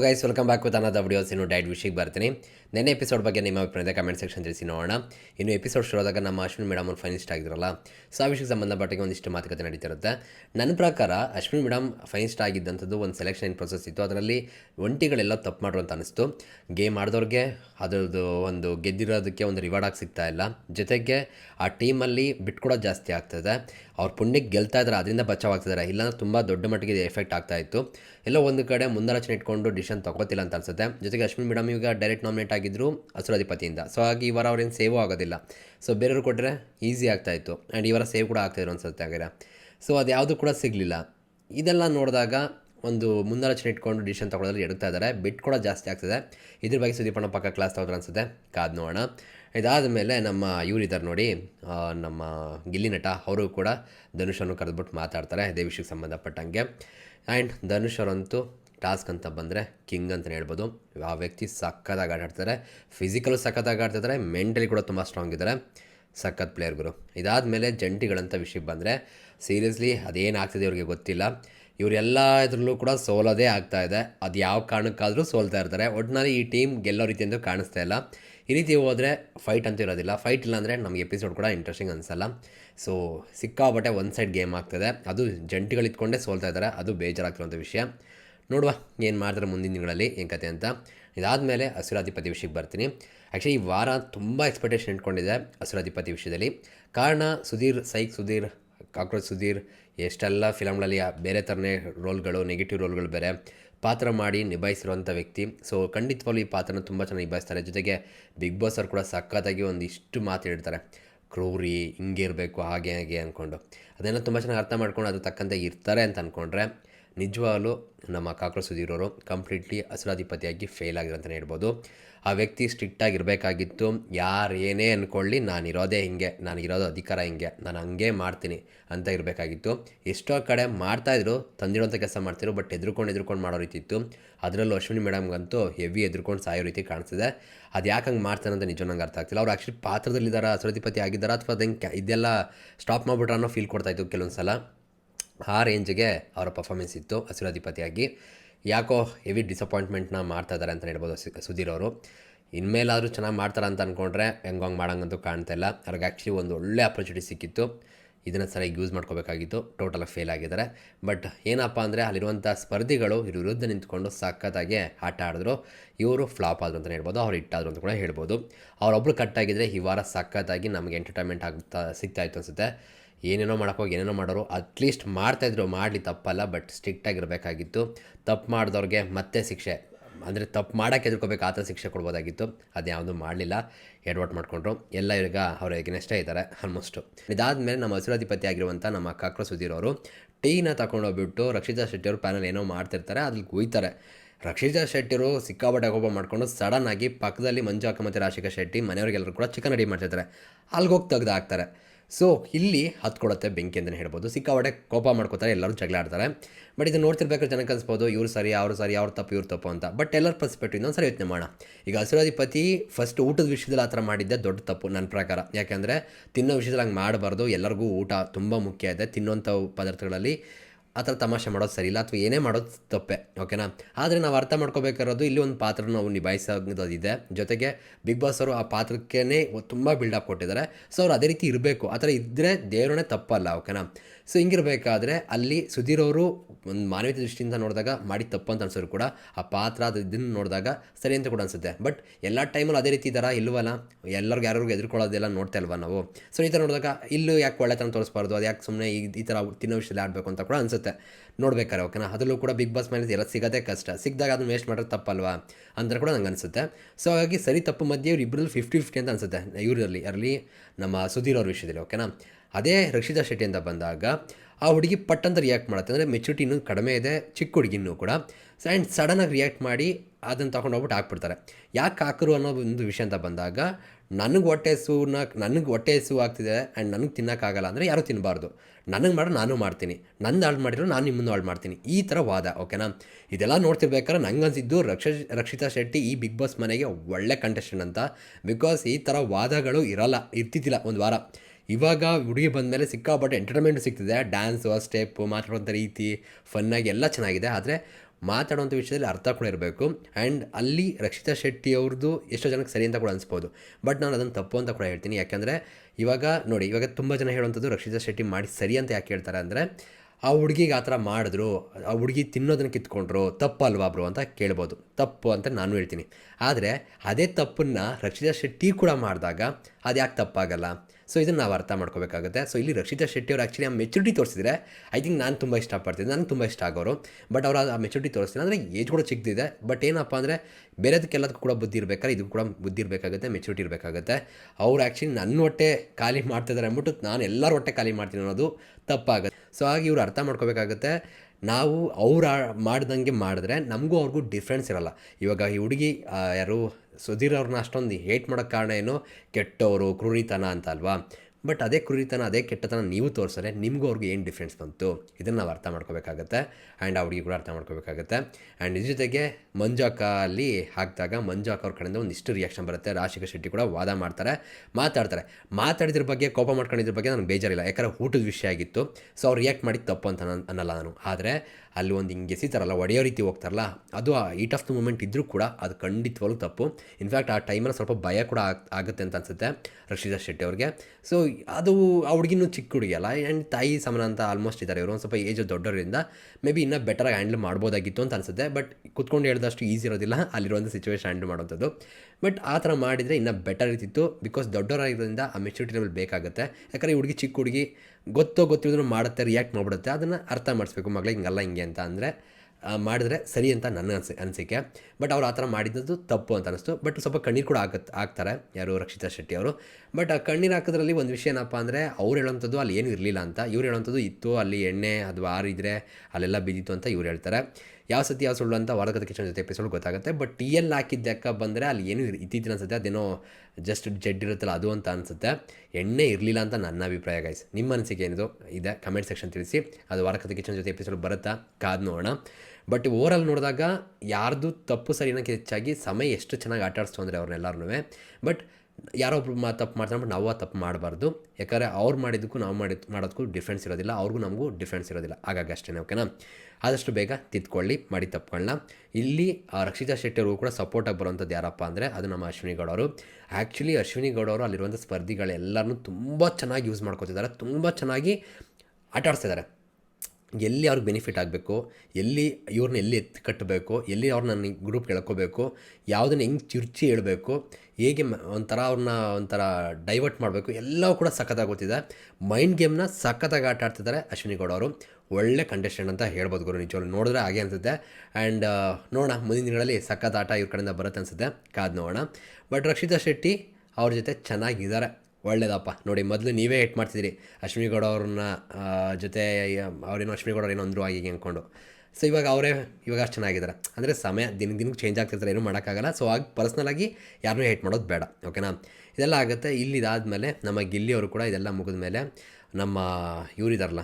Guys welcome back with another videos ಇನ್ನು diet ವಿಷಯಕ್ಕೆ ಬರ್ತೀನಿ ನೆನ್ನೆ ಎಪಿಸೋಡ್ ಬಗ್ಗೆ ನಿಮ್ಮ ಅಭಿಪ್ರಾಯದ ಕಮೆಂಟ್ ಸೆಕ್ಷನ್ ತಿಳಿಸಿ ನೋಡೋಣ. ಇನ್ನು ಎಪಿಸೋಡ್ ಶುರುವಾದಾಗ ನಮ್ಮ ಅಶ್ವಿನ್ ಮೇಡಮ್ ಅವ್ರು ಫೈನಿಸ್ಟ್ ಆಗಿದ್ರಲ್ಲ ಸೊ ಆ ವಿಷಯಕ್ಕೆ ಸಂಬಂಧಪಟ್ಟಿಗೆ ಒಂದಿಷ್ಟು ಮಾತುಕತೆ ನಡೀತಿರುತ್ತೆ. ನನ್ನ ಪ್ರಕಾರ, ಅಶ್ವಿನ್ ಮೇಡಮ್ ಫೈನಿಸ್ಟ್ ಆಗಿದ್ದಂಥದ್ದು ಒಂದು ಸೆಲೆಕ್ಷನ್ ಪ್ರೊಸೆಸ್ ಇತ್ತು. ಅದರಲ್ಲಿ ಒಂಟಿಗಳೆಲ್ಲ ತಪ್ಪು ಮಾಡ್ರು ಅಂತ ಅನಿಸ್ತು. ಗೇಮ್ ಆಡಿದವ್ರಿಗೆ ಅದರದ್ದು ಒಂದು ಗೆದ್ದಿರೋದಕ್ಕೆ ಒಂದು ರಿವಾರ್ಡ್ ಆಗಿ ಸಿಗ್ತಾ ಇಲ್ಲ. ಜೊತೆಗೆ, ಆ ಟೀಮಲ್ಲಿ ಬಿಟ್ಕೊಡೋದು ಜಾಸ್ತಿ ಆಗ್ತದೆ ಅವ್ರ ಪುಣ್ಯಕ್ಕೆ ಗೆಲ್ತಾ ಇದ್ದಾರೆ ಅದರಿಂದ ಬಚಾವಾಗ್ತಿದ್ದಾರೆ ಇಲ್ಲಾಂದ್ರೆ ತುಂಬ ದೊಡ್ಡ ಮಟ್ಟಿಗೆ ಇದು ಎಫೆಕ್ಟ್ ಆಗ್ತಾ ಇತ್ತು. ಎಲ್ಲೋ ಒಂದು ಕಡೆ ಮುಂದಾಲೋಚನೆ ಇಟ್ಕೊಂಡು ಡಿಸಿಷನ್ ತಗೋತಿಲ್ಲ ಅಂತ ಅನ್ಸುತ್ತೆ. ಜೊತೆಗೆ ಅಶ್ವಿನ್ ಮೇಡಮ್ ಈಗ ಡೈರೆಕ್ಟ್ ನಾಮಿನೇಟ್ ಆಗಿದ್ದರು ಹಸುರಾಧಿಪತಿಯಿಂದ. ಸೊ ಹಾಗೆ ಈ ವಾರ ಅವ್ರೇನು ಸೇವ್ ಆಗೋದಿಲ್ಲ. ಸೊ ಬೇರೆಯವ್ರು ಕೊಟ್ಟರೆ ಈಸಿ ಆಗ್ತಾ ಇತ್ತು. ಆ್ಯಂಡ್ ಈ ವಾರ ಸೇವ್ ಕೂಡ ಆಗ್ತಾಯಿದ್ರು ಅನ್ಸುತ್ತೆ ಹಾಗಾದ್ರೆ. ಸೊ ಅದು ಯಾವುದು ಕೂಡ ಸಿಗಲಿಲ್ಲ. ಇದೆಲ್ಲ ನೋಡಿದಾಗ ಒಂದು ಮುಂದಾಲೋಚನೆ ಇಟ್ಕೊಂಡು ಡಿಸಿಷನ್ ತಗೊಳ್ಳೋದ್ರಲ್ಲಿ ಎಡುತ್ತಾ ಇದ್ದಾರೆ ಬಿಟ್ ಕೂಡ ಜಾಸ್ತಿ ಆಗ್ತದೆ. ಇದ್ರ ಬಗ್ಗೆ ಸುದೀಪಣ್ಣ ಪಕ್ಕ ಕ್ಲಾಸ್ ತೊಗೊಂಡ್ರೆ ಅನ್ಸುತ್ತೆ. ಕಾದ್ ನೋಡೋಣ. ಇದಾದ ಮೇಲೆ ನಮ್ಮ ಇವರಿದ್ದಾರೆ ನೋಡಿ ನಮ್ಮ ಗಿಲ್ಲಿ ನಟ, ಅವರು ಕೂಡ ಧನುಷನ್ನು ಕರೆದ್ಬಿಟ್ಟು ಮಾತಾಡ್ತಾರೆ ಇದೇ ವಿಷಯಕ್ಕೆ ಸಂಬಂಧಪಟ್ಟಂಗೆ. ಆ್ಯಂಡ್ ಧನುಷ್ ಅವರಂತೂ ಟಾಸ್ಕ್ ಅಂತ ಬಂದರೆ ಕಿಂಗ್ ಅಂತಲೇ ಹೇಳ್ಬೋದು. ಆ ವ್ಯಕ್ತಿ ಸಖತ್ತಾಗಿ ಆಟ ಆಡ್ತಾರೆ ಫಿಸಿಕಲು ಸಖತ್ತಾಗಿ ಆಡ್ತಿದ್ದಾರೆ ಮೆಂಟಲಿ ಕೂಡ ತುಂಬ ಸ್ಟ್ರಾಂಗ್ ಇದ್ದಾರೆ ಸಖತ್ ಪ್ಲೇಯರ್ಗಳು ಇದಾದಮೇಲೆ ಜಂಟಿಗಳಂತ ವಿಷಯಕ್ಕೆ ಬಂದರೆ ಸೀರಿಯಸ್ಲಿ ಅದೇನು ಆಗ್ತಿದೆ ಇವ್ರಿಗೆ ಗೊತ್ತಿಲ್ಲ. ಇವರೆಲ್ಲ ಇದ್ರಲ್ಲೂ ಕೂಡ ಸೋಲೋದೇ ಆಗ್ತಾ ಇದೆ. ಅದು ಯಾವ ಕಾರಣಕ್ಕಾದರೂ ಸೋಲ್ತಾ ಇರ್ತಾರೆ. ಒಟ್ಟಿನಲ್ಲಿ ಈ ಟೀಮ್ ಗೆಲ್ಲೋ ರೀತಿ ಅಂತೂ ಕಾಣಿಸ್ತಾ ಇಲ್ಲ. ಈ ರೀತಿ ಹೋದರೆ ಫೈಟ್ ಅಂತೂ ಇರೋದಿಲ್ಲ. ಫೈಟ್ ಇಲ್ಲ ಅಂದರೆ ನಮಗೆ ಎಪಿಸೋಡ್ ಕೂಡ ಇಂಟ್ರೆಸ್ಟಿಂಗ್ ಅನಿಸಲ್ಲ. ಸೊ ಸಿಕ್ಕಾಬಟ್ಟೆ ಒಂದು ಸೈಡ್ ಗೇಮ್ ಆಗ್ತದೆ. ಅದು ಜಂಟಿಗಳು ಇಟ್ಕೊಂಡೇ ಸೋಲ್ತಾ ಇದ್ದಾರೆ ಅದು ಬೇಜಾರಾಗ್ತಿರೋಂಥ ವಿಷಯ. ನೋಡುವ ಏನು ಮಾಡ್ತಾರೆ ಮುಂದಿನ ದಿನಗಳಲ್ಲಿ ಏನು ಕತೆ ಅಂತ. ಇದಾದಮೇಲೆ ಹಸುರಾಧಿಪತಿ ವಿಷಯಕ್ಕೆ ಬರ್ತೀನಿ. ಆ್ಯಕ್ಚುಲಿ ಈ ವಾರ ತುಂಬ ಎಕ್ಸ್ಪೆಕ್ಟೇಷನ್ ಇಟ್ಕೊಂಡಿದೆ ಹಸುರಾಧಿಪತಿ ವಿಷಯದಲ್ಲಿ. ಕಾರಣ, ಸುಧೀರ್, ಸೈಕ್ ಸುಧೀರ್, ಕಾಕ್ರೋಚ್ ಸುಧೀರ್, ಎಷ್ಟೆಲ್ಲ ಫಿಲಮ್ಗಳಲ್ಲಿ ಬೇರೆ ಥರನೇ ರೋಲ್ಗಳು ನೆಗೆಟಿವ್ ರೋಲ್ಗಳು ಬೇರೆ. ಪಾತ್ರ ಮಾಡಿ ನಿಭಾಯಿಸಿರುವಂಥ ವ್ಯಕ್ತಿ. ಸೊ ಖಂಡಿತವಾಗ್ಲೂ ಈ ಪಾತ್ರನ ತುಂಬ ಚೆನ್ನಾಗಿ ನಿಭಾಯಿಸ್ತಾರೆ. ಜೊತೆಗೆ ಬಿಗ್ ಬಾಸ್ ಅವ್ರು ಕೂಡ ಸಖತ್ತಾಗಿ ಒಂದಿಷ್ಟು ಮಾತು ಹೇಳ್ತಾರೆ. ಕ್ರೂರಿ ಹಿಂಗಿರಬೇಕು ಹಾಗೆ ಹಾಗೆ ಅಂದ್ಕೊಂಡು ಅದನ್ನು ತುಂಬ ಚೆನ್ನಾಗಿ ಅರ್ಥ ಮಾಡ್ಕೊಂಡು ಅದ್ರ ತಕ್ಕಂತೆ ಇರ್ತಾರೆ ಅಂತ ಅಂದ್ಕೊಂಡ್ರೆ ನಿಜವಾಗ್ಲೂ ನಮ್ಮ ಕಾಕ್ರೋಚ್ ಸುಧೀರವರು ಕಂಪ್ಲೀಟ್ಲಿ ಅಸರಾಧಿಪತಿಯಾಗಿ ಫೇಲ್ ಆಗಿರೋ ಅಂತಲೇ ಹೇಳ್ಬೋದು. ಆ ವ್ಯಕ್ತಿ ಸ್ಟ್ರಿಕ್ಟಾಗಿ ಇರಬೇಕಾಗಿತ್ತು. ಯಾರು ಏನೇ ಅಂದ್ಕೊಳ್ಳಿ ನಾನು ಇರೋದೇ ಹಿಂಗೆ ಇರೋದು ಅಧಿಕಾರ ಹಿಂಗೆ, ನಾನು ಹಂಗೆ ಮಾಡ್ತೀನಿ ಅಂತ ಇರಬೇಕಾಗಿತ್ತು. ಎಷ್ಟೋ ಕಡೆ ಮಾಡ್ತಾಯಿದ್ರು ತಂದಿರೋಂಥ ಕೆಲಸ ಮಾಡ್ತಿದ್ರು ಬಟ್ ಎದ್ರುಕೊಂಡು ಎದ್ರುಕೊಂಡು ಮಾಡೋ ರೀತಿ ಇತ್ತು. ಅದರಲ್ಲೂ ಅಶ್ವಿನಿ ಮೇಡಮ್ಗಂತೂ ಹೆವಿ ಎದ್ರುಕೊಂಡು ಸಾಯೋ ರೀತಿ ಕಾಣಿಸ್ತಿದೆ. ಅದು ಯಾಕೆ ಹಂಗೆ ಮಾಡ್ತಾನೆ ಅಂತ ನಿಜ ನಂಗೆ ಅರ್ಥ ಆಗ್ತಿಲ್ಲ. ಅವ್ರು ಆ್ಯಕ್ಚುಲಿ ಪಾತ್ರದಲ್ಲಿದ್ದಾರಾ ಅಸರಾಧಿಪತಿ ಆಗಿದ್ದಾರಾ, ಅಥವಾ ಅದಂಗೆ ಇದೆಲ್ಲ ಸ್ಟಾಪ್ ಮಾಡಿಬಿಟ್ರೆ ಅನ್ನೋ ಫೀಲ್ ಕೊಡ್ತಾಯಿತ್ತು ಕೆಲವೊಂದು ಸಲ ಆ ರೇಂಜ್ಗೆ ಅವರ ಪರ್ಫಾರ್ಮೆನ್ಸ್ ಇತ್ತು ಹಸಿರಾಧಿಪತಿಯಾಗಿ. ಯಾಕೋ ಹೆವಿ ಡಿಸಪಾಯಿಂಟ್ಮೆಂಟ್ನ ಮಾಡ್ತಾ ಇದ್ದಾರೆ ಅಂತ ಹೇಳ್ಬೋದು ಸುಧೀರ್ ಅವರು. ಇನ್ಮೇಲಾದರೂ ಚೆನ್ನಾಗಿ ಮಾಡ್ತಾರೆ ಅಂತ ಅಂದ್ಕೊಂಡ್ರೆ ಹೆಂಗೆ ಹಂಗೆ ಮಾಡಂಗಂತೂ ಕಾಣ್ತಾ ಇಲ್ಲ. ಅವ್ರಿಗೆ ಆ್ಯಕ್ಚುಲಿ ಒಂದು ಒಳ್ಳೆ ಆಪರ್ಚುನಿಟಿ ಸಿಕ್ಕಿತ್ತು. ಇದನ್ನು ಸರಿಯಾಗಿ ಯೂಸ್ ಮಾಡ್ಕೋಬೇಕಾಗಿತ್ತು. ಟೋಟಲಾಗಿ ಫೇಲ್ ಆಗಿದ್ದಾರೆ. ಬಟ್ ಏನಪ್ಪ ಅಂದರೆ ಅಲ್ಲಿರುವಂಥ ಸ್ಪರ್ಧಿಗಳು ಇವ್ರ ವಿರುದ್ಧ ನಿಂತ್ಕೊಂಡು ಸಖತ್ತಾಗಿ ಆಟ ಆಡಿದ್ರು. ಇವರು ಫ್ಲಾಪ್ ಆದರು ಅಂತಲೇ ಹೇಳ್ಬೋದು. ಅವ್ರು ಇಟ್ಟಾದ್ರು ಅಂತ ಕೂಡ ಹೇಳ್ಬೋದು. ಅವರೊಬ್ಬರು ಕಟ್ಟಾಗಿದ್ದರೆ ಈ ವಾರ ಸಖತ್ತಾಗಿ ನಮಗೆ ಎಂಟರ್ಟೈನ್ಮೆಂಟ್ ಆಗ್ತಾ ಸಿಗ್ತಾಯಿತ್ತು ಅನಿಸುತ್ತೆ. ಏನೇನೋ ಮಾಡೋಕ್ಕೋಗಿ ಏನೇನೋ ಮಾಡೋರು ಅಟ್ಲೀಸ್ಟ್ ಮಾಡ್ತಾಯಿದ್ರು ಮಾಡಲಿ ತಪ್ಪಲ್ಲ ಬಟ್ ಸ್ಟ್ರಿಕ್ಟಾಗಿರಬೇಕಾಗಿತ್ತು ತಪ್ಪು ಮಾಡಿದವ್ರಿಗೆ ಮತ್ತೆ ಶಿಕ್ಷೆ. ಅಂದರೆ ತಪ್ಪು ಮಾಡೋಕ್ಕೆ ಎದುರ್ಕೋಬೇಕು ಆ ಥರ ಶಿಕ್ಷೆ ಕೊಡ್ಬೋದಾಗಿತ್ತು. ಅದ್ಯಾವುದೂ ಮಾಡಲಿಲ್ಲ. ಎಡ್ವರ್ಟ್ ಮಾಡಿಕೊಂಡ್ರು. ಎಲ್ಲ ಈಗ ಅವ್ರ ಎಗ್ನೆಸ್ಟೇ ಇದ್ದಾರೆ ಆಲ್ಮೋಸ್ಟು ಇದಾದಮೇಲೆ ನಮ್ಮ ಹಸಿರಾಧಿಪತಿ ಆಗಿರುವಂಥ ನಮ್ಮ ಕಾಕ್ರ ಸುಧೀರ್ ಅವರು ಟೀನ ತಗೊಂಡೋಗ್ಬಿಟ್ಟು ರಕ್ಷಿತಾ ಶೆಟ್ಟಿಯವರು ಪ್ಯಾನಲ್ ಏನೋ ಮಾಡ್ತಿರ್ತಾರೆ, ಅದ್ರಲ್ಲಿ ಕುಯ್ತಾರೆ. ರಕ್ಷಿತಾ ಶೆಟ್ಟಿರು ಸಿಕ್ಕಾಪಟ್ಟೆ ಕೋಪ ಮಾಡಿಕೊಂಡು ಸಡನ್ ಆಗಿ ಪಕ್ಕದಲ್ಲಿ ಮಂಜು ಅಕ್ಕ ಮತ್ತು ರಾಶಿಕಾ ಶೆಟ್ಟಿ ಮನೆಯವ್ರಿಗೆಲ್ಲರೂ ಕೂಡ ಚಿಕನ್ ರೆಡಿ ಮಾಡ್ತಿರ್ತಾರೆ. ಅಲ್ಲಿಗೋಗಿ ತೆಗ್ದು ಹಾಕ್ತಾರೆ. ಸೊ ಇಲ್ಲಿ ಹತ್ಕೊಡುತ್ತೆ ಬೆಂಕಿ ಅಂತಲೇ ಹೇಳ್ಬೋದು. ಸಿಕ್ಕಾಪಟ್ಟೆ ಕೋಪ ಮಾಡ್ಕೋತಾರೆ, ಎಲ್ಲರೂ ಜಗಳ ಆಡ್ತಾರೆ. ಬಟ್ ಇದು ನೋಡ್ತಿರ್ಬೇಕಾದ್ರೆ ಜನಕ್ಕೆ ಅನ್ಸ್ಬೋದು, ಇವ್ರು ಸರಿ, ಅವ್ರು ಸರಿ, ಅವ್ರ ತಪ್ಪು, ಇವ್ರು ತಪ್ಪು ಅಂತ. ಬಟ್ ಎಲ್ಲರ ಪರ್ಸ್ಪೆಕ್ಟಿವ್ ಇನ್ನೊಂದು ಸರಿ ಯೋಚನೆ ಮಾಡೋಣ. ಈಗ ಹಸುರಾಧಿಪತಿ ಫಸ್ಟ್ ಊಟದ ವಿಷಯದಲ್ಲಿ ಆ ಥರ ಮಾಡಿದ್ದೆ, ದೊಡ್ಡ ತಪ್ಪು ನನ್ನ ಪ್ರಕಾರ. ಯಾಕೆಂದರೆ ತಿನ್ನೋ ವಿಷಯದಲ್ಲಿ ಹಂಗೆ ಮಾಡಬಾರ್ದು. ಎಲ್ಲರಿಗೂ ಊಟ ತುಂಬ ಮುಖ್ಯ ಇದೆ. ತಿನ್ನುವಂಥ ಪದಾರ್ಥಗಳಲ್ಲಿ ಆ ಥರ ತಮಾಷೆ ಮಾಡೋದು ಸರಿ ಇಲ್ಲ ಅಥವಾ ಏನೇ ಮಾಡೋದು ತಪ್ಪೆ ಓಕೆನಾ ಆದರೆ ನಾವು ಅರ್ಥ ಮಾಡ್ಕೋಬೇಕಿರೋದು ಇಲ್ಲಿ ಒಂದು ಪಾತ್ರ ನಾವು ನಿಭಾಯಿಸೋದಿದೆ. ಜೊತೆಗೆ ಬಿಗ್ ಬಾಸ್ ಅವರು ಆ ಪಾತ್ರಕ್ಕೇ ತುಂಬ ಬಿಲ್ಡಪ್ ಕೊಟ್ಟಿದ್ದಾರೆ. ಸೊ ಅವ್ರು ಅದೇ ರೀತಿ ಇರಬೇಕು. ಆ ಥರ ಇದ್ದರೆ ದೇವರೇ ತಪ್ಪಲ್ಲ ಓಕೆನಾ ಸೊ ಹಿಂಗಿರಬೇಕಾದ್ರೆ ಅಲ್ಲಿ ಸುಧೀರ್ ಅವರು ಒಂದು ಮಾನವೀಯ ದೃಷ್ಟಿಯಿಂದ ನೋಡಿದಾಗ ಮಾಡಿ ತಪ್ಪು ಅಂತ ಅನ್ಸೋರು ಕೂಡ, ಆ ಪಾತ್ರ ಅದು ಇದನ್ನು ನೋಡಿದಾಗ ಸರಿ ಅಂತ ಕೂಡ ಅನಿಸುತ್ತೆ. ಬಟ್ ಎಲ್ಲ ಟೈಮಲ್ಲಿ ಅದೇ ರೀತಿ ಇದ್ದಾರಾ ಇಲ್ವಲ್ಲ? ಎಲ್ಲರಿಗೂ ಯಾರಿಗೂ ಎದುರ್ಕೊಳ್ಳೋದೆಲ್ಲ ನೋಡ್ತಾ ಇಲ್ವಾ ನಾವು? ಸೊ ಈ ಥರ ನೋಡಿದಾಗ ಇಲ್ಲೂ ಯಾಕೆ ಒಳ್ಳೆತನ ತೋರಿಸ್ಬಾರ್ದು? ಅದು ಯಾಕೆ ಸುಮ್ಮನೆ ಈ ಥರ ತಿನ್ನೋ ವಿಷಯದಲ್ಲಿ ಆಡಬೇಕು ಅಂತ ಕೂಡ ಅನಿಸುತ್ತೆ. ನೋಡ್ಬೇಕಾರೆ ಓಕೆನಾ? ಅದರಲ್ಲೂ ಕೂಡ ಬಿಗ್ ಬಾಸ್ ಮೇಲೆ ಎಲ್ಲ ಸಿಗೋದೇ ಕಷ್ಟ. ಸಿಕ್ಕಿದಾಗ ಅದನ್ನು ವೇಸ್ಟ್ ಮಾಡೋದು ತಪ್ಪಲ್ವಾ? ಅಂತ ಕೂಡ ನಂಗೆ ಅನಿಸುತ್ತೆ. ಸೊ ಹಾಗಾಗಿ ಸರಿ ತಪ್ಪು ಮಧ್ಯೆ ಇವ್ರು ಇಬ್ಬರಲ್ಲಿ ಫಿಫ್ಟಿ ಫಿಫ್ಟಿ ಅಂತ ಅನಿಸುತ್ತೆ. ಇವರಲ್ಲಿ ಅಲ್ಲಿ ನಮ್ಮ ಸುಧೀರ್ ಅವ್ರ ವಿಷಯದಲ್ಲಿ, ಓಕೆನಾ? ಅದೇ ರಕ್ಷಿತಾ ಶೆಟ್ಟಿ ಅಂತ ಬಂದಾಗ ಆ ಹುಡುಗಿ ಪಟ್ಟಂತ ರಿಯಾಕ್ಟ್ ಮಾಡುತ್ತೆ. ಅಂದರೆ ಮೆಚುರಿಟಿ ಕಡಿಮೆ ಇದೆ, ಚಿಕ್ಕ ಹುಡುಗಿನೂ ಕೂಡ. ಆ್ಯಂಡ್ ಸಡನ್ನಾಗಿ ರಿಯಾಕ್ಟ್ ಮಾಡಿ ಅದನ್ನು ತಗೊಂಡು ಹೋಗ್ಬಿಟ್ಟು ಹಾಕ್ಬಿಡ್ತಾರೆ. ಯಾಕೆ ಹಾಕರು ಅನ್ನೋ ಒಂದು ವಿಷಯ ಅಂತ ಬಂದಾಗ, ನನಗೆ ಹೊಟ್ಟೆ ಹಸುನ, ನನಗೆ ಹೊಟ್ಟೆ ಹಸು ಆಗ್ತಿದೆ ಆ್ಯಂಡ್ ನನಗೆ ತಿನ್ನೋಕ್ಕಾಗಲ್ಲ ಅಂದರೆ ಯಾರೂ ತಿನ್ನಬಾರ್ದು ನನಗೆ ಮಾಡೋ, ನಾನು ಮಾಡ್ತೀನಿ. ನಂದು ಹಾಳು ಮಾಡಿರೋ ನಾನು ನಿಮ್ಮನ್ನು ಹಾಳು ಮಾಡ್ತೀನಿ. ಈ ಥರ ವಾದ, ಓಕೆನಾ? ಇದೆಲ್ಲ ನೋಡ್ತಿರ್ಬೇಕಾದ್ರೆ ನಂಗೆ ಅನ್ಸಿದ್ದು ರಕ್ಷ, ರಕ್ಷಿತಾ ಶೆಟ್ಟಿ ಈ ಬಿಗ್ ಬಾಸ್ ಮನೆಗೆ ಒಳ್ಳೆ ಕಂಟೆಸ್ಟೆಂಟ್ ಅಂತ. ಬಿಕಾಸ್ ಈ ಥರ ವಾದಗಳು ಇರಲ್ಲ, ಇರ್ತಿದ್ದಿಲ್ಲ ಒಂದು ವಾರ. ಇವಾಗ ಹುಡುಗಿ ಬಂದಮೇಲೆ ಸಿಕ್ಕಾಪಟ್ಟೆ ಎಂಟರ್ಟೈನ್ಮೆಂಟ್ ಸಿಗ್ತಿದೆ. ಡ್ಯಾನ್ಸು ಸ್ಟೆಪ್ಪು ಮಾತಾಡುವಂಥ ರೀತಿ ಫನ್ನಾಗಿ ಎಲ್ಲ ಚೆನ್ನಾಗಿದೆ. ಆದರೆ ಮಾತಾಡುವಂಥ ವಿಷಯದಲ್ಲಿ ಅರ್ಥ ಕೂಡ ಇರಬೇಕು. ಆ್ಯಂಡ್ ಅಲ್ಲಿ ರಕ್ಷಿತಾ ಶೆಟ್ಟಿ ಅವ್ರದ್ದು ಎಷ್ಟೋ ಜನಕ್ಕೆ ಸರಿ ಅಂತ ಕೂಡ ಅನಿಸ್ಬೋದು. ಬಟ್ ನಾನು ಅದನ್ನು ತಪ್ಪು ಅಂತ ಕೂಡ ಹೇಳ್ತೀನಿ. ಯಾಕೆಂದರೆ ಇವಾಗ ನೋಡಿ, ಇವಾಗ ತುಂಬ ಜನ ಹೇಳುವಂಥದ್ದು ರಕ್ಷಿತಾ ಶೆಟ್ಟಿ ಮಾಡಿ ಸರಿ ಅಂತ ಯಾಕೆ ಹೇಳ್ತಾರೆ ಅಂದರೆ, ಆ ಹುಡುಗಿಗೆ ಆ ಥರ ಮಾಡಿದ್ರು, ಆ ಹುಡುಗಿ ತಿನ್ನೋದನ್ನು ಕಿತ್ಕೊಂಡ್ರು, ತಪ್ಪಲ್ವಾ ಬ್ರೋ ಅಂತ ಕೇಳ್ಬೋದು. ತಪ್ಪು ಅಂತ ನಾನು ಹೇಳ್ತೀನಿ. ಆದರೆ ಅದೇ ತಪ್ಪನ್ನು ರಕ್ಷಿತಾ ಶೆಟ್ಟಿ ಕೂಡ ಮಾಡಿದಾಗ ಅದು ಯಾಕೆ ತಪ್ಪಾಗಲ್ಲ? ಸೊ ಇದನ್ನು ನಾವು ಅರ್ಥ ಮಾಡ್ಕೋಬೇಕಾಗುತ್ತೆ. ಸೊ ಇಲ್ಲಿ ರಕ್ಷಿತಾ ಶೆಟ್ಟಿ ಅವರು ಆ್ಯಕ್ಚುಲಿ ಆ ಮೆಚುರಿಟಿ ತೋರಿಸಿದ್ರೆ ಐ ಥಿಂಕ್ ನಾನು ತುಂಬ ಇಷ್ಟಪಡ್ತೀನಿ. ನನಗೆ ತುಂಬ ಇಷ್ಟ ಆಗೋರು. ಬಟ್ ಅವರು ಆ ಮೆಚುರಿಟಿ ತೋರಿಸ್ತೀನಿ. ಅಂದರೆ ಏಜ್ ಕೂಡ ಚಿಕ್ಕದಿದೆ ಬಟ್ ಏನಪ್ಪ ಅಂದರೆ ಬೇರೆದಕ್ಕೆಲ್ಲದಕ್ಕೂ ಕೂಡ ಬುದ್ಧಿ ಇರಬೇಕಾದ್ರೆ ಇದು ಕೂಡ ಬುದ್ಧಿ ಇರಬೇಕಾಗುತ್ತೆ ಮೆಚುರಿಟಿ ಇರಬೇಕಾಗುತ್ತೆ. ಅವ್ರು ಆ್ಯಕ್ಚುಲಿ ನನ್ನ ಹೊಟ್ಟೆ ಖಾಲಿ ಮಾಡ್ತಿದ್ದಾರೆ ಅಂದ್ಬಿಟ್ಟು ನಾನು ಎಲ್ಲರ ಹೊಟ್ಟೆ ಖಾಲಿ ಮಾಡ್ತೀನಿ ಅನ್ನೋದು ತಪ್ಪಾಗುತ್ತೆ. ಸೊ ಹಾಗೆ ಇವರು ಅರ್ಥ ಮಾಡ್ಕೋಬೇಕಾಗುತ್ತೆ. ನಾವು ಅವ್ರು ಮಾಡ್ದಂಗೆ ಮಾಡಿದ್ರೆ ನಮಗೂ ಅವ್ರಿಗೂ ಡಿಫ್ರೆನ್ಸ್ ಇರಲ್ಲ. ಇವಾಗ ಈ ಹುಡುಗಿ ಯಾರು ಸುಧೀರ್ ಅವ್ರನ್ನ ಅಷ್ಟೊಂದು ಹೇಟ್ ಮಾಡೋಕ್ಕೆ ಕಾರಣ ಏನು? ಕೆಟ್ಟವರು, ಕ್ರೂರಿತನ ಅಂತ ಅಲ್ವಾ ಬಟ್ ಅದೇ ಕುರಿತನ, ಅದೇ ಕೆಟ್ಟತನ ನೀವು ತೋರಿಸಿದ್ರೆ ನಿಮಗೂ ಅವ್ರಿಗೆ ಏನು ಡಿಫ್ರೆನ್ಸ್ ಬಂತು? ಇದನ್ನು ನಾವು ಅರ್ಥ ಮಾಡ್ಕೋಬೇಕಾಗತ್ತೆ. ಆ್ಯಂಡ್ ಆ ಹುಡುಗಿ ಕೂಡ ಅರ್ಥ ಮಾಡ್ಕೋಬೇಕಾಗತ್ತೆ. ಆ್ಯಂಡ್ ಇದ್ರ ಜೊತೆಗೆ ಮಂಜಾಕ ಅಲ್ಲಿ ಹಾಕಿದಾಗ ಮಂಜಾಕ ಅವ್ರ ಕಡೆಯಿಂದ ಒಂದಿಷ್ಟು ರಿಯಾಕ್ಷನ್ ಬರುತ್ತೆ. ರಾಶಿಕ ಶೆಟ್ಟಿ ಕೂಡ ವಾದ ಮಾಡ್ತಾರೆ, ಮಾತಾಡ್ತಾರೆ. ಮಾತಾಡಿದ್ರ ಬಗ್ಗೆ, ಕೋಪ ಮಾಡ್ಕೊಂಡಿದ್ರ ಬಗ್ಗೆ ನನಗೆ ಬೇಜಾರಿಲ್ಲ. ಯಾಕಂದರೆ ಊಟದ ವಿಷಯ ಆಗಿತ್ತು. ಸೊ ಅವ್ರು ರಿಯಾಕ್ಟ್ ಮಾಡಿ ತಪ್ಪು ಅಂತ ನಾನು ಅನ್ನಲ್ಲ ನಾನು. ಆದರೆ ಅಲ್ಲಿ ಒಂದು ಹಿಂಗೆ ಎಸಿತಾರಲ್ಲ ಒಡೆಯೋ ರೀತಿ ಹೋಗ್ತಾರಲ್ಲ, ಅದು ಆ ಈಟ್ ಆಫ್ ದ ಮೂಮೆಂಟ್ ಇದ್ದರೂ ಕೂಡ ಅದು ಖಂಡಿತವಾಗ್ಲೂ ತಪ್ಪು. ಇನ್ಫ್ಯಾಕ್ಟ್ ಆ ಟೈಮಲ್ಲಿ ಸ್ವಲ್ಪ ಭಯ ಕೂಡ ಆಗುತ್ತೆ ಅಂತ ಅನಿಸುತ್ತೆ ರಕ್ಷಿತಾ ಶೆಟ್ಟಿ ಅವ್ರಿಗೆ. ಸೊ ಅದು ಆ ಹುಡುಗಿನೂ ಚಿಕ್ಕ ಹುಡುಗಿ ಅಲ್ಲ ಆ್ಯಂಡ್ ತಾಯಿ ಸಮಾನ ಅಂತ ಆಲ್ಮೋಸ್ಟ್ ಇದ್ದಾರೆ ಇವರು. ಒಂದು ಸ್ವಲ್ಪ ಏಜ್ ದೊಡ್ಡವರಿಂದ ಮೇ ಬಿ ಇನ್ನೂ ಬೆಟರಾಗಿ ಹ್ಯಾಂಡಲ್ ಮಾಡ್ಬೋದಾಗಿತ್ತು ಅಂತ ಅನಿಸುತ್ತೆ ಬಟ್ ಕುತ್ಕೊಂಡು ಹೇಳಿದಷ್ಟು ಈಸಿ ಇರೋದಿಲ್ಲ, ಅಲ್ಲಿರುವಂಥ ಸಿಚುವೇಶನ್ ಹ್ಯಾಂಡಲ್ ಮಾಡುವಂಥದ್ದು. ಬಟ್ ಆ ಥರ ಮಾಡಿದರೆ ಇನ್ನೂ ಬೆಟರ್ ಇರ್ತಿತ್ತು ಬಿಕಾಸ್ ದೊಡ್ಡವರಾಗಿರೋದ್ರಿಂದ ಆ ಮೆಚುರಿಟಿ ಲೆವೆಲ್ ಬೇಕಾಗುತ್ತೆ. ಯಾಕಂದರೆ ಹುಡುಗಿ ಚಿಕ್ಕ ಹುಡುಗಿ ಗೊತ್ತೋ ಗೊತ್ತಿರೋದ್ರು ಮಾಡುತ್ತೆ ರಿಯಾಕ್ಟ್ ಮಾಡಿಬಿಡುತ್ತೆ. ಅದನ್ನು ಅರ್ಥ ಮಾಡಿಸ್ಬೇಕು, ಮಗಳಿಗೆ ಹಿಂಗಲ್ಲ ಹಿಂಗೆ ಅಂತ ಅಂದರೆ ಮಾಡಿದ್ರೆ ಸರಿ ಅಂತ ನನ್ನ ಅನ್ಸಿ, ಅನಿಸಿಕೆ. ಬಟ್ ಅವ್ರು ಆ ಥರ ಮಾಡಿದ್ದು ತಪ್ಪು ಅಂತ ಅನಿಸ್ತು. ಬಟ್ ಸ್ವಲ್ಪ ಕಣ್ಣೀರು ಕೂಡ ಹಾಕತ್ ಹಾಕ್ತಾರೆ ಯಾರು ರಕ್ಷಿತಾ ಶೆಟ್ಟಿ ಅವರು. ಬಟ್ ಆ ಕಣ್ಣೀರು ಹಾಕೋದ್ರಲ್ಲಿ ಒಂದು ವಿಷಯ ಏನಪ್ಪ ಅಂದರೆ, ಅವ್ರು ಹೇಳೋಂಥದ್ದು ಅಲ್ಲಿ ಏನೂ ಇರಲಿಲ್ಲ ಅಂತ. ಇವ್ರು ಹೇಳೋಂಥದ್ದು ಇತ್ತು, ಅಲ್ಲಿ ಎಣ್ಣೆ ಅದು ಆರಿದ್ರೆ ಅಲ್ಲೆಲ್ಲ ಬಿದ್ದಿತ್ತು ಅಂತ ಇವ್ರು ಹೇಳ್ತಾರೆ. ಯಾವ ಸತಿ ಯಾವ ಸುಳ್ಳು ಅಂತ ವಾರಕದ ಕಿಚನ್ ಜೊತೆ ಎಪಿಸೋಡ್ ಗೊತ್ತಾಗುತ್ತೆ. ಬಟ್ ಟಿ ಎಲ್ ಹಾಕಿದ್ದಕ್ಕ ಬಂದರೆ ಅಲ್ಲಿ ಏನು ಇತ್ತೀಚಿನ ಅನ್ಸುತ್ತೆ. ಅದೇನೋ ಜಸ್ಟ್ ಜಡ್ ಇರುತ್ತಲ್ಲ ಅದು ಅಂತ ಅನಿಸುತ್ತೆ. ಎಣ್ಣೆ ಇರಲಿಲ್ಲ ಅಂತ ನನ್ನ ಅಭಿಪ್ರಾಯ ಗೈಸ್ ನಿಮ್ಮ ಅನಿಸಿಕೆ ಏನಿದು? ಇದೆ ಕಮೆಂಟ್ ಸೆಕ್ಷನ್ ತಿಳಿಸಿ. ಅದು ವಾರಕದ ಕಿಚನ್ ಜೊತೆ ಎಪಿಸೋಡ್ ಬರುತ್ತಾ? ಕಾದು ನೋಡೋಣ. ಬಟ್ ಓವರಾಲ್ ನೋಡಿದಾಗ ಯಾರ್ದು ತಪ್ಪು ಸರಿ ಅನ್ನೋಕ್ಕೆ ಹೆಚ್ಚಾಗಿ ಸಮಯ ಎಷ್ಟು ಚೆನ್ನಾಗಿ ಆಟಾಡಿಸ್ತು ಅಂದರೆ ಅವ್ರನ್ನೆಲ್ಲರೂ ಬಟ್ ಯಾರೊಬ್ರು ಮಾ ತಪ್ಪು ಮಾಡ್ತಾರೆ ನಾವು ತಪ್ಪು ಮಾಡಬಾರ್ದು. ಯಾಕಂದರೆ ಅವ್ರು ಮಾಡಿದ್ದಕ್ಕೂ ನಾವು ಮಾಡಿದ ಮಾಡೋದಕ್ಕೂ ಡಿಫ್ರೆನ್ಸ್ ಇರೋದಿಲ್ಲ. ಅವ್ರಿಗೂ ನಮಗೂ ಡಿಫ್ರೆನ್ಸ್ ಇರೋದಿಲ್ಲ. ಹಾಗಾಗಿ ಅಷ್ಟೇ ಓಕೆನಾ ಆದಷ್ಟು ಬೇಗ ತಿದ್ಕೊಳ್ಳಿ, ಮಾಡಿ ತಪ್ಪುಗಳನ್ನ ಇಲ್ಲಿ ರಕ್ಷಿತಾ ಶೆಟ್ಟಿ ಅವ್ರಿಗೂ ಕೂಡ ಸಪೋರ್ಟಾಗಿ ಬರುವಂಥದ್ದು ಯಾರಪ್ಪ ಅಂದರೆ ಅದು ನಮ್ಮ ಅಶ್ವಿನಿ ಗೌಡ ಅವರು. ಆ್ಯಕ್ಚುಲಿ ಅಶ್ವಿನಿ ಗೌಡ ಅವರು ಅಲ್ಲಿರುವಂಥ ಸ್ಪರ್ಧಿಗಳೆಲ್ಲರನ್ನೂ ತುಂಬ ಚೆನ್ನಾಗಿ ಯೂಸ್ ಮಾಡ್ಕೋತಿದ್ದಾರೆ. ತುಂಬ ಚೆನ್ನಾಗಿ ಆಟ ಎಲ್ಲಿ ಅವ್ರಿಗೆ ಬೆನಿಫಿಟ್ ಆಗಬೇಕು, ಎಲ್ಲಿ ಇವ್ರನ್ನ ಎಲ್ಲಿ ಎತ್ತಿ ಕಟ್ಟಬೇಕು ಎಲ್ಲಿ ಅವ್ರನ್ನ ನನ್ನ ಗ್ರೂಪ್ ಎಳ್ಕೋಬೇಕು, ಯಾವುದನ್ನ ಹೆಂಗೆ ಚಿರ್ಚಿ ಹೇಳಬೇಕು, ಹೇಗೆ ಒಂಥರ ಅವ್ರನ್ನ ಒಂಥರ ಡೈವರ್ಟ್ ಮಾಡಬೇಕು, ಎಲ್ಲವೂ ಕೂಡ ಸಖತ್ತಾಗಿ ಗೊತ್ತಿದೆ ಮೈಂಡ್ ಗೇಮ್ನ ಸಖತ್ತಾಗಿ ಆಟ ಆಡ್ತಿದ್ದಾರೆ ಅಶ್ವಿನಿ ಗೌಡ ಅವರು. ಒಳ್ಳೆ ಕಂಟೆಸ್ಟೆಂಟ್ ಅಂತ ಹೇಳ್ಬೋದು ಗುರು ನಿಜವಾಗ್ಲೂ. ನೋಡಿದ್ರೆ ಹಾಗೆ ಅನಿಸುತ್ತೆ. ಆ್ಯಂಡ್ ನೋಡೋಣ, ಮುಂದಿನ ದಿನಗಳಲ್ಲಿ ಸಖತ್ ಆಟ ಇವ್ರ ಕಡೆಯಿಂದ ಬರುತ್ತೆ ಅನಿಸುತ್ತೆ. ಕಾದು ನೋಡೋಣ. ಬಟ್ ರಕ್ಷಿತಾ ಶೆಟ್ಟಿ ಅವ್ರ ಜೊತೆ ಚೆನ್ನಾಗಿದ್ದಾರೆ. ಒಳ್ಳೇದಪ್ಪ. ನೋಡಿ, ಮೊದಲು ನೀವೇ ಹೇಟ್ ಮಾಡ್ತಿದ್ದೀರಿ ಅಶ್ವಿನಿ ಗೌಡ ಅವ್ರನ್ನ ಜೊತೆ ಅವ್ರೇನೋ ಅಶ್ವಿನಿ ಗೌಡ ಏನೋ ಅಂದರು ಆಗಿ ಅಂದ್ಕೊಂಡು ಸೊ ಇವಾಗ ಅವರೇ, ಇವಾಗ ಅಷ್ಟು ಚೆನ್ನಾಗಿದ್ದಾರೆ. ಅಂದರೆ ಸಮಯ ದಿನ, ದಿನಕ್ಕೆ ಚೇಂಜ್ ಆಗ್ತಿರ್ತಾರೆ, ಏನೂ ಮಾಡೋಕ್ಕಾಗಲ್ಲ. ಸೊ ಆಗ ಪರ್ಸ್ನಲಾಗಿ ಯಾರನ್ನೂ ಹೇಟ್ ಮಾಡೋದು ಬೇಡ ಓಕೆನಾ ಇದೆಲ್ಲ ಆಗುತ್ತೆ. ಇಲ್ಲಿದಾದಮೇಲೆ ನಮ್ಮ ಗಿಲ್ಲಿಯವರು ಕೂಡ ಇದೆಲ್ಲ ಮುಗಿದ ಮೇಲೆ ನಮ್ಮ, ಇವರಿದಾರಲ್ಲ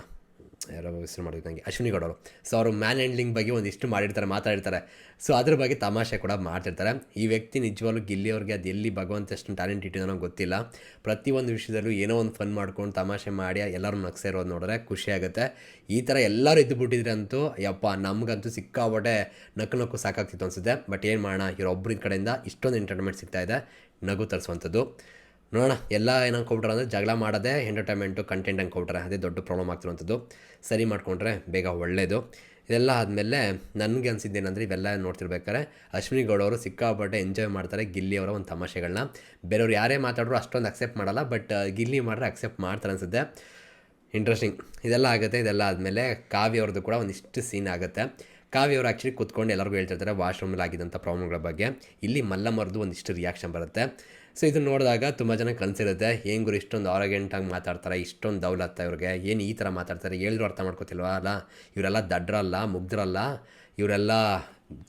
ಯಾರೋ ಹೆಸರು ಮಾಡಿದ್ರು ನನಗೆ ಅಶ್ವಿನಿ ಗೌಡ ಅವರು ಸೊ ಅವರು ಮ್ಯಾನ್ ಹ್ಯಾಂಡ್ಲಿಂಗ್ ಬಗ್ಗೆ ಒಂದಿಷ್ಟು ಮಾಡಿರ್ತಾರೆ, ಮಾತಾಡಿರ್ತಾರೆ. ಸೊ ಅದ್ರ ಬಗ್ಗೆ ತಮಾಷೆ ಕೂಡ ಮಾಡ್ತಿರ್ತಾರೆ. ಈ ವ್ಯಕ್ತಿ ನಿಜವಾಗ್ಲೂ ಗಿಲ್ಲಿಯವ್ರಿಗೆ ಅದು ಎಲ್ಲಿ ಭಗವಂತ ಎಷ್ಟು ಟ್ಯಾಲೆಂಟ್ ಇಟ್ಟಿದ್ದಾನೋ ಗೊತ್ತಿಲ್ಲ. ಪ್ರತಿಯೊಂದು ವಿಷಯದಲ್ಲೂ ಏನೋ ಒಂದು ಫನ್ ಮಾಡ್ಕೊಂಡು ತಮಾಷೆ ಮಾಡಿ ಎಲ್ಲರೂ ನಗ್ಸೇ ಇರೋದು ನೋಡಿದ್ರೆ ಖುಷಿ ಆಗುತ್ತೆ. ಈ ಥರ ಎಲ್ಲರೂ ಇದ್ದು ಬಿಟ್ಟಿದ್ರೆ ಅಂತೂ ಯಪ್ಪ, ನಮಗಂತೂ ಸಿಕ್ಕಾಬಟ್ಟೆ ನಕ್ಕು ನಕ್ಕು ಸಾಕಾಗ್ತಿತ್ತು ಅನಿಸುತ್ತೆ. ಬಟ್ ಏನು ಮಾಡೋಣ ಇವರೊಬ್ಬರ ಕಡೆಯಿಂದ ಇಷ್ಟೊಂದು ಎಂಟರ್ಟೈನ್ಮೆಂಟ್ ಸಿಗ್ತಾಯಿದೆ ನಗು ತರಿಸುವಂಥದ್ದು. ನೋಡೋಣ. ಎಲ್ಲ ಏನು ಅನ್ಕೊಬಿಟ್ರೆ ಅಂದರೆ ಜಗಳ ಮಾಡೋದೇ ಎಂಟರ್ಟೈನ್ಮೆಂಟು ಕಂಟೆಂಟ್ ಅನ್ಕೊಬಿಟ್ರೆ ಅದೇ ದೊಡ್ಡ ಪ್ರಾಬ್ಲಮ್ ಆಗ್ತಿರುವಂಥದ್ದು. ಸರಿ ಮಾಡಿಕೊಂಡ್ರೆ ಬೇಗ ಒಳ್ಳೆಯದು ಇದೆಲ್ಲ ಆದಮೇಲೆ ನನಗೆ ಅನಿಸಿದ್ದೇನೆಂದರೆ ಇವೆಲ್ಲ ನೋಡ್ತಿರ್ಬೇಕಾದ್ರೆ ಅಶ್ವಿನಿ ಗೌಡ ಅವರು ಸಿಕ್ಕಾಪಟ್ಟೆ ಎಂಜಾಯ್ ಮಾಡ್ತಾರೆ ಗಿಲ್ಲಿ ಅವರ ಒಂದು ತಮಾಷೆಗಳನ್ನ ಬೇರೆಯವ್ರು ಯಾರೇ ಮಾತಾಡ್ರೂ ಅಷ್ಟೊಂದು ಅಕ್ಸೆಪ್ಟ್ ಮಾಡಲ್ಲ ಬಟ್ ಗಿಲ್ಲಿ ಮಾಡಿದ್ರೆ ಅಕ್ಸೆಪ್ಟ್ ಮಾಡ್ತಾರೆ ಅನಿಸುತ್ತೆ. ಇಂಟ್ರೆಸ್ಟಿಂಗ್ ಇದೆಲ್ಲ ಆಗುತ್ತೆ. ಇದೆಲ್ಲ ಆದಮೇಲೆ ಕಾವ್ಯ ಅವ್ರದ್ದು ಕೂಡ ಒಂದಿಷ್ಟು ಸೀನ್ ಆಗುತ್ತೆ. ಕಾವ್ಯ ಅವರು ಆ್ಯಕ್ಚುಲಿ ಕುತ್ಕೊಂಡು ಎಲ್ಲರಿಗೂ ಹೇಳ್ತಿರ್ತಾರೆ ವಾಶ್ರೂಮಲ್ಲಿ ಆಗಿದ್ದಂಥ ಪ್ರಾಬ್ಲಮ್ಗಳ ಬಗ್ಗೆ. ಇಲ್ಲಿ ಮಲ್ಲಮ್ಮರದ್ದು ಒಂದಿಷ್ಟು ರಿಯಾಕ್ಷನ್ ಬರುತ್ತೆ. ಸೊ ಇದನ್ನ ನೋಡಿದಾಗ ತುಂಬ ಜನ ಕನಸಿರುತ್ತೆ ಗುರು ಇಷ್ಟೊಂದು ಆರೋಗ್ಯಂಟಾಗಿ ಮಾತಾಡ್ತಾರೆ, ಇಷ್ಟೊಂದು ದೌಲತ್ತ ಇವ್ರಿಗೆ, ಏನು ಈ ಥರ ಮಾತಾಡ್ತಾರೆ ಹೇಳಿದ್ರು ಅರ್ಥ ಮಾಡ್ಕೋತಿಲ್ವಾ? ಅಲ್ಲ, ಇವರೆಲ್ಲ ದಡ್ರಲ್ಲ, ಮುಗ್ದ್ರಲ್ಲ, ಇವರೆಲ್ಲ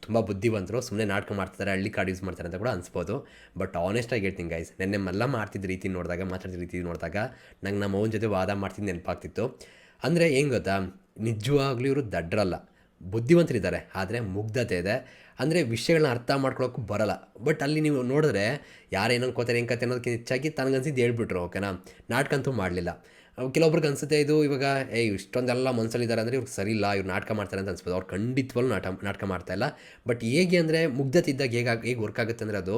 ತುಂಬ ಬುದ್ಧಿವಂತರು ಸುಮ್ಮನೆ ನಾಟಕ ಮಾಡ್ತಿದ್ದಾರೆ ಹಳ್ಳಿ ಕಾರ್ಡ್ ಯೂಸ್ ಮಾಡ್ತಾರೆ ಅಂತ ಕೂಡ ಅನ್ಸ್ಬೋದು. ಬಟ್ ಆನೆಸ್ಟಾಗಿ ಹೇಳ್ತೀನಿ ಗೈಸ್ ನೆನ್ನೆ ಮಲ್ಲ ಮಾಡ್ತಿದ್ದ ರೀತಿ ನೋಡಿದಾಗ ಮಾತಾಡಿದ ರೀತಿ ನೋಡಿದಾಗ, ನಂಗೆ ನಮ್ಮ ಅವನ ಜೊತೆ ವಾದ ಮಾಡ್ತಿದ್ದು ನೆನಪಾಗ್ತಿತ್ತು. ಅಂದರೆ ಏನು ಗೊತ್ತಾ, ನಿಜವಾಗ್ಲೂ ಇವರು ದಡ್ರಲ್ಲ, ಬುದ್ಧಿವಂತರಿದ್ದಾರೆ, ಆದರೆ ಮುಗ್ಧತೆ ಇದೆ. ಅಂದರೆ ವಿಷಯಗಳನ್ನ ಅರ್ಥ ಮಾಡ್ಕೊಳಕ್ಕೂ ಬರಲ್ಲ. ಬಟ್ ಅಲ್ಲಿ ನೀವು ನೋಡಿದ್ರೆ ಯಾರೇನು ಅನ್ಕೋತಾರೆ ಹೆಂಗೆ ಕತೆ ಅನ್ನೋದಕ್ಕಿಂತ ಹೆಚ್ಚಾಗಿ ತನಗನ್ಸಿದ್ದು ಹೇಳ್ಬಿಟ್ರು ಓಕೆನಾ ನಾಟಕ ಅಂತೂ ಮಾಡಲಿಲ್ಲ. ಕೆಲವೊಬ್ರಿಗೆ ಅನಿಸುತ್ತೆ ಇದು ಇವಾಗ ಏ ಇಷ್ಟೊಂದೆಲ್ಲ ಮನಸ್ಸಲ್ಲಿದ್ದಾರೆ ಅಂದರೆ ಇವ್ರಿಗೆ ಸರಿ ಇಲ್ಲ, ಇವ್ರು ನಾಟಕ ಮಾಡ್ತಾರೆ ಅಂತ ಅನ್ಸ್ಬೋದು ಅವ್ರು ಖಂಡಿತವಾಗ್ಲೂ ನಾಟ, ನಾಟಕ ಮಾಡ್ತಾ ಇಲ್ಲ. ಬಟ್ ಹೇಗೆ ಅಂದರೆ ಮುಗ್ಧತೆ ಇದ್ದಾಗ ಹೇಗೆ ಹೇಗೆ ವರ್ಕ್ ಆಗುತ್ತೆ ಅಂದರೆ ಅದು